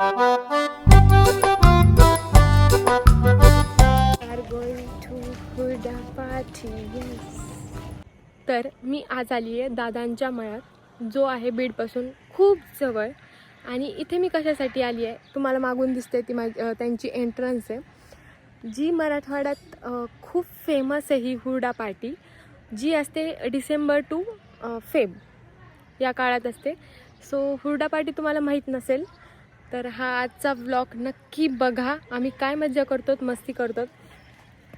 तर मी आज आली आहे दादांच्या मळ्यात जो आहे बीडपासून खूप जवळ. आणि इथे मी कशासाठी आली आहे तुम्हाला मागून दिसते ती माझ त्यांची एंट्रन्स आहे. जी मराठवाड्यात खूप फेमस आहे ही हुरडा पार्टी जी असते डिसेंबर टू फेब या काळात असते. सो हुरडा पार्टी तुम्हाला माहीत नसेल तर हा आजचा व्लॉग नक्की बघा. आम्ही काय मज्जा करतो मस्ती करतो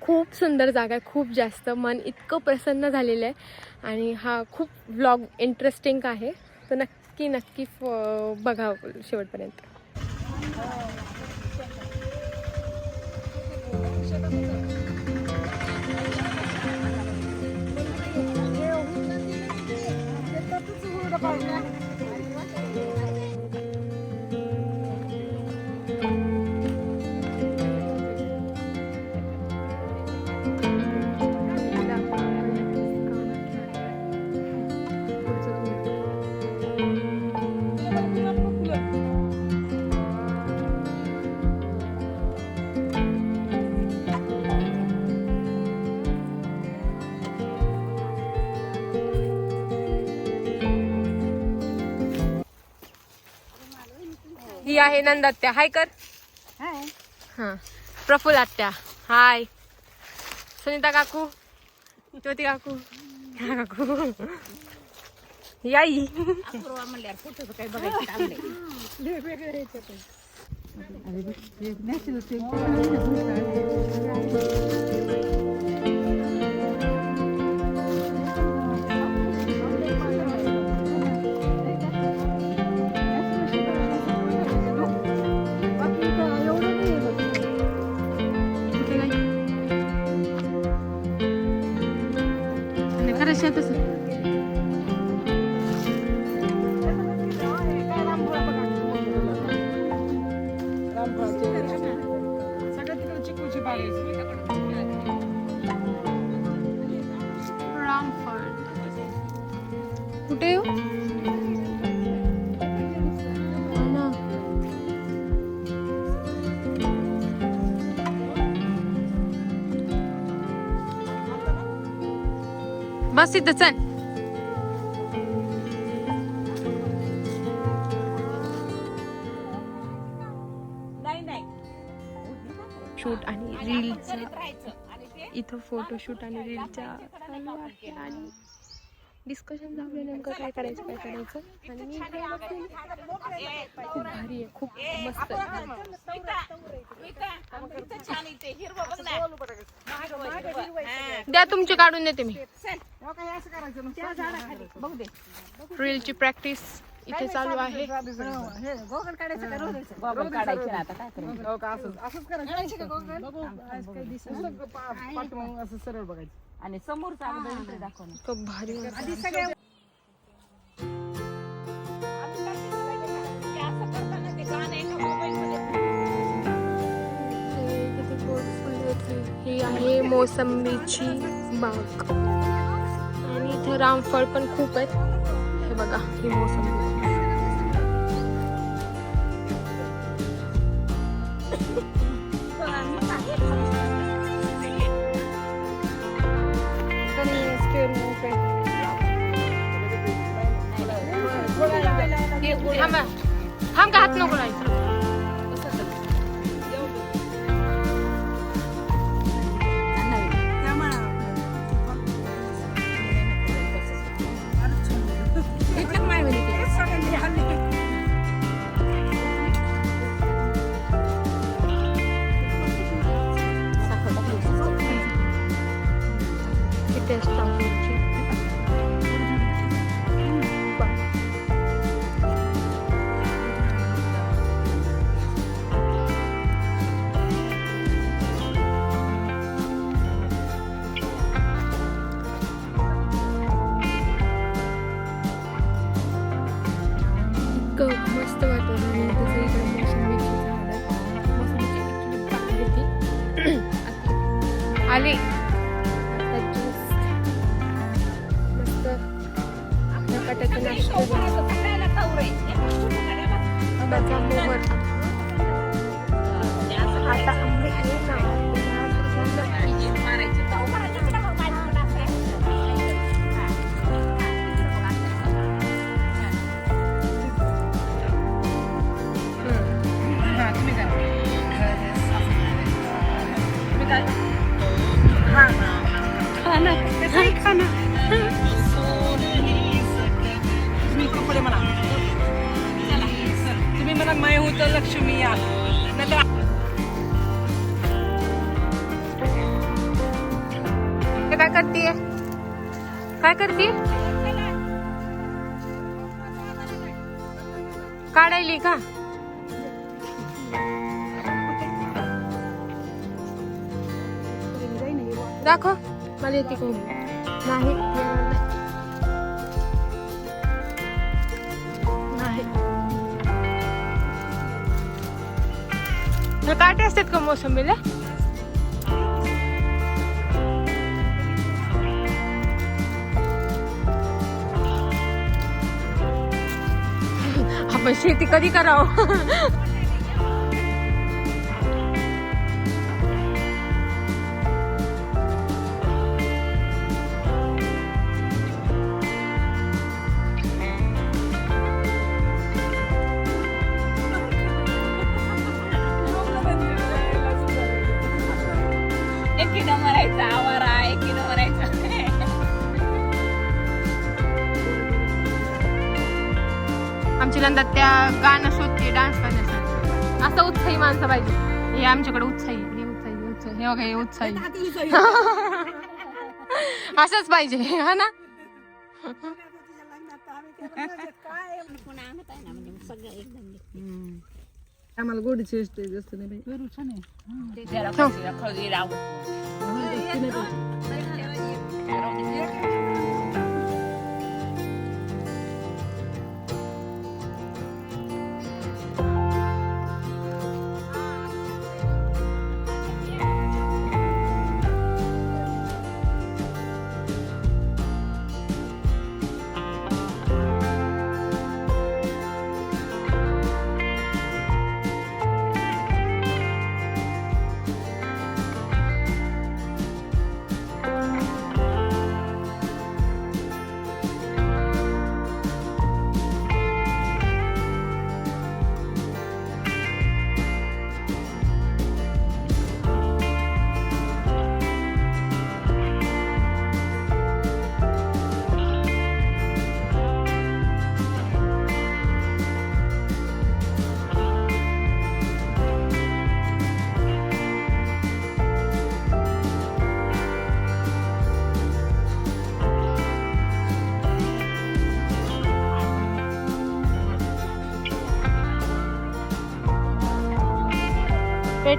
खूप सुंदर जागा आहे खूप जास्त. मन इतकं प्रसन्न झालेलं आहे. आणि हा खूप व्लॉग इंटरेस्टिंग आहे. तर नक्की नक्की फ- बघा शेवटपर्यंत. आहे नंदात्या. हाय कर. हां. प्रफुल आत्या. हाय. सुनीता काकू. ज्योती काकू. ह्या काकू. याई. खरं कुठे येऊ हो ना. बस इथं चल रीलचं इथं फोटोशूट आणि रीलच्या चालू आहे. आणि डिस्कशन झालं नेमकं काय करायचं काय करायचं? आणि मी. खूप भारी आहे खूप मस्त. द्या तुमची काढून देते मी. रीलची प्रॅक्टिस इथे चालू आहे. आणि समोरचा अगोदर entry दाखव ना. खूप भारी. ही आहे मोसंबीची बाग. आणि इथे रामफळ पण खूप आहेत. हे बघा ही मोसंबी. थांबा थांब का हात नको लावायचं. करते काय करते? काढायली का? दाखव. मला येते कोण नाही. काटे असतात का मोसंबीला? आपण शेती कधी करावं? माणसं पाहिजे. हे आमच्याकडे उत्साही हे उत्साही हे उत्साही हे बघा हे उत्साही असंच पाहिजे हा ना? आम्हाला गोडीची जास्त नाही बाई.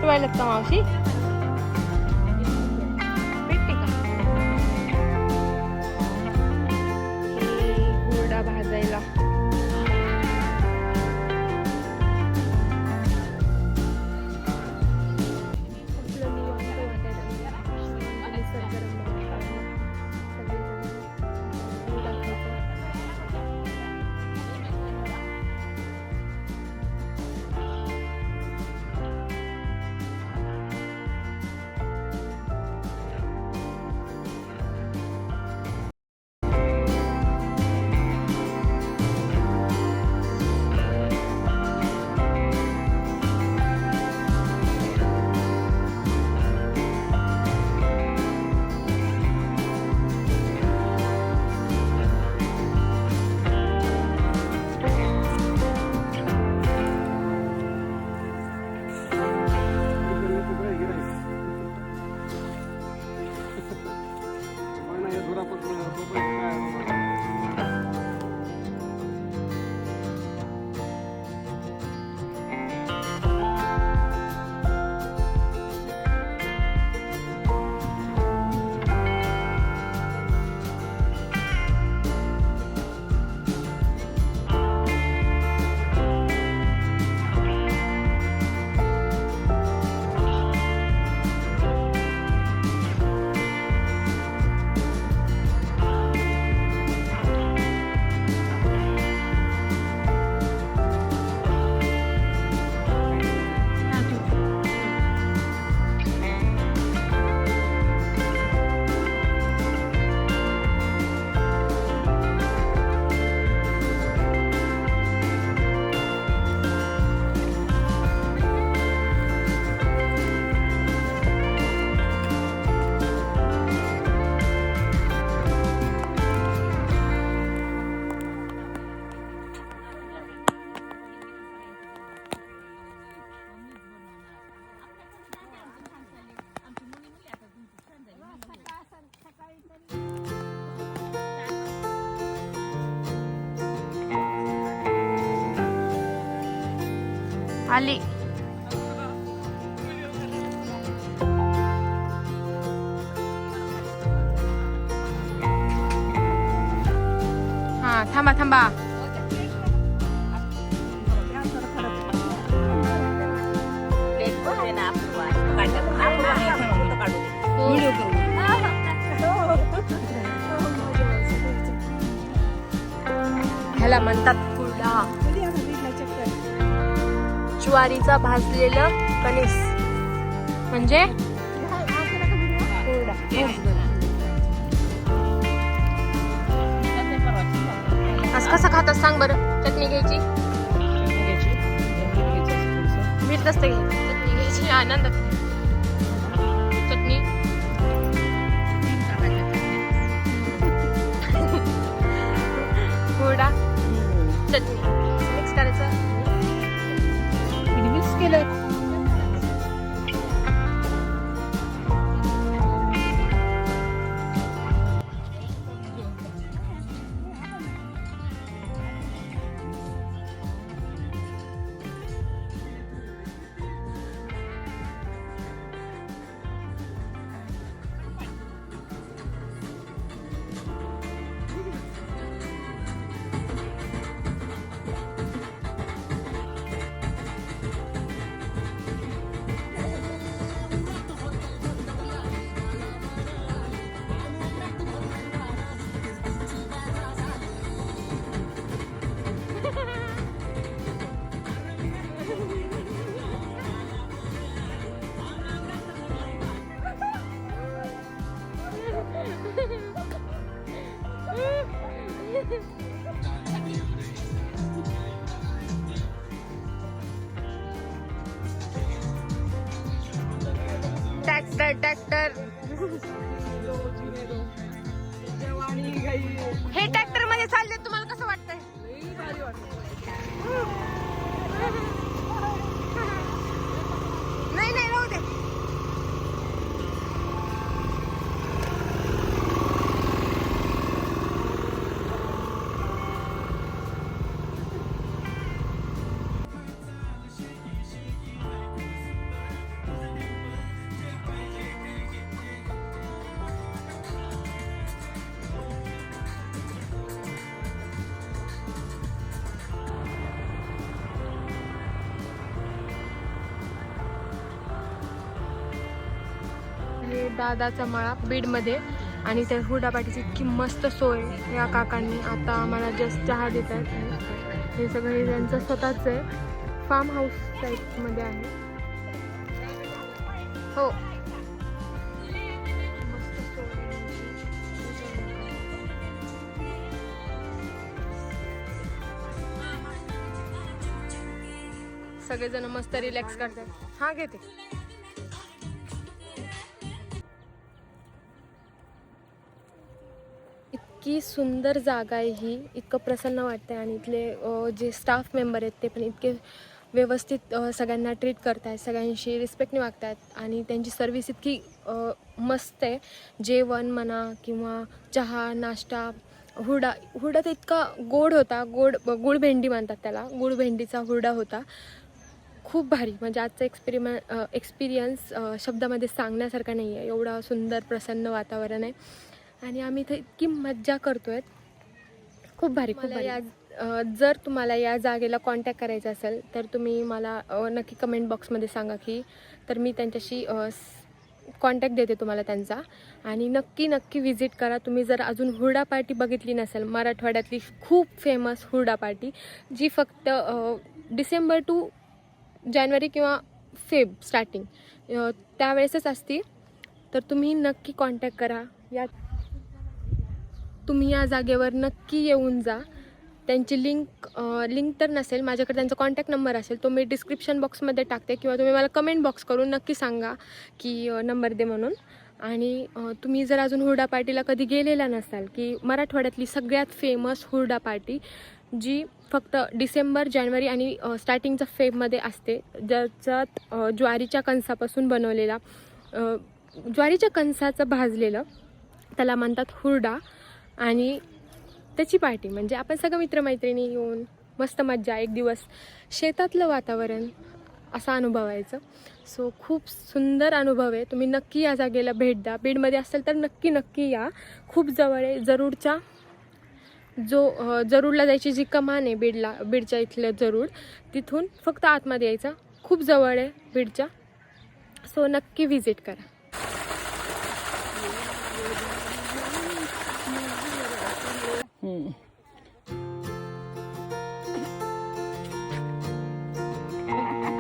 बरं, छान आहे. 阿里 ज्वारीचा भाजलेलं कणीस. म्हणजे? असं कसं खातात सांग बरं चटणी घ्यायची? मीठ नसतं घ्यायची चटणी घ्यायची आनंद. चटणी. चटणी. मिक्स करायचं? मिक्स केलं दादाचा मळा बीडमध्ये. आणि त्या हुडापाटीची इतकी मस्त सोय या काकांनी. आता आम्हाला जस्ट चहा देत आहेत हे सगळं हे त्यांचं स्वतःच आहे. फार्म हाऊस टाईपमध्ये आहे. हो. सगळेजण मस्त रिलॅक्स करतात. हा घेते. इतकी सुंदर जागा आहे ही इतकं प्रसन्न वाटतं आणि इथले जे स्टाफ मेंबर आहेत ते पण इतके व्यवस्थित सगळ्यांना ट्रीट करतायत सगळ्यांशी रिस्पेक्टने आहेत आणि त्यांची सर्विस इतकी मस्त आहे. जेवण म्हणा किंवा चहा नाश्ता हुरडा हुरडा तर इतका गोड होता गोड गुळ भेंडी म्हणतात त्याला गुळ भेंडीचा हुरडा होता. खूप भारी म्हणजे आजचा एक्सपेरिमे एक्सपिरियन्स शब्दामध्ये सांगण्यासारखा नाही आहे एवढा सुंदर प्रसन्न वातावरण आहे. आणि आम्ही इथं इतकी मज्जा करतोय. खूप भारी खूप भारी. जर तुम्हाला या जागेला कॉन्टॅक्ट करायचा असेल तर तुम्ही मला नक्की कमेंट बॉक्समध्ये सांगा की तर मी त्यांच्याशी कॉन्टॅक्ट देते तुम्हाला त्यांचा. आणि नक्की नक्की व्हिजिट करा. तुम्ही जर अजून हुरडा पार्टी बघितली नसेल मराठवाड्यातली खूप फेमस हुरडा पार्टी जी फक्त डिसेंबर टू जानेवारी किंवा फेब स्टार्टिंग त्यावेळेसच असती तर तुम्ही नक्की कॉन्टॅक्ट करा. या तुम्ही या जागेवर नक्की येऊन जा. त्यांची लिंक लिंक तर नसेल माझ्याकडे त्यांचा कॉन्टॅक्ट नंबर असेल तो मी डिस्क्रिप्शन बॉक्समध्ये टाकते किंवा तुम्ही मला कमेंट बॉक्स करून नक्की सांगा की नंबर दे म्हणून. आणि तुम्ही जर अजून हुरडा पार्टीला कधी गेलेला नसाल की मराठवाड्यातली सगळ्यात फेमस हुरडा पार्टी जी फक्त डिसेंबर जानेवारी आणि स्टार्टिंगच्या फेबमध्ये असते ज्याच्यात ज्वारीच्या कणसापासून बनवलेला ज्वारीच्या कणसाचं भाजलेलं त्याला म्हणतात हुरडा. आणि त्याची पार्टी म्हणजे आपण सगळं मित्रमैत्रिणी येऊन मस्त मज्जा एक दिवस शेतातलं वातावरण असा अनुभवायचं. सो खूप सुंदर अनुभव आहे. तुम्ही नक्की या जागेला भेट द्या. बीडमध्ये असेल तर नक्की नक्की या. खूप जवळ आहे. जरूरच्या जो जरूरला जायची जी कमान आहे बीडला बीडच्या इथलं जरूर तिथून फक्त आतमध्ये यायचं. खूप जवळ आहे बीडच्या. सो नक्की व्हिजिट करा.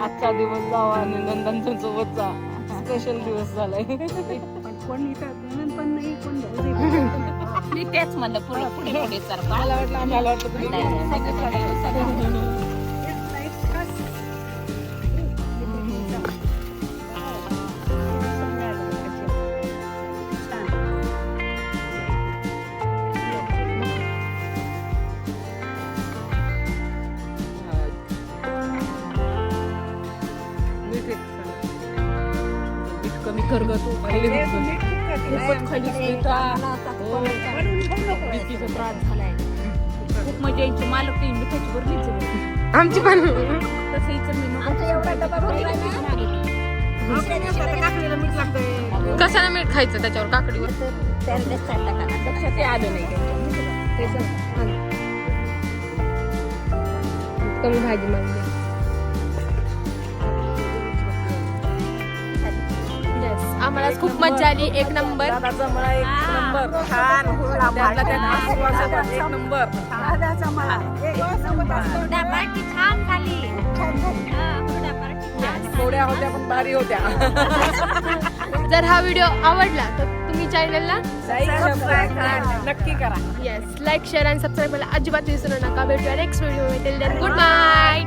आजचा दिवस जावा आणि नंदनच्या सोबतचा स्पेशल दिवस झालाय. कोण मी तेच म्हणलं पुढे पुढे पुढे सर मला वाटलं आम्हाला वाटलं हो. बीपीचा त्रास झालाय. खूप मजा यायची. मालक ती मिठाची बरलीच. आमची पण. तसं मी. कशाला मीठ खायचं त्याच्यावर काकडीवर? हे आलं नाही. कमी भाजी मागली झाली. थोड्या होत्या पण भारी होत्या. जर हा व्हिडिओ आवडला तर तुम्ही चॅनलला नक्की करा. येस लाईक शेअर आणि सबस्क्राईब करायला अजिबात विसरू नका. भेटूया next video till then goodbye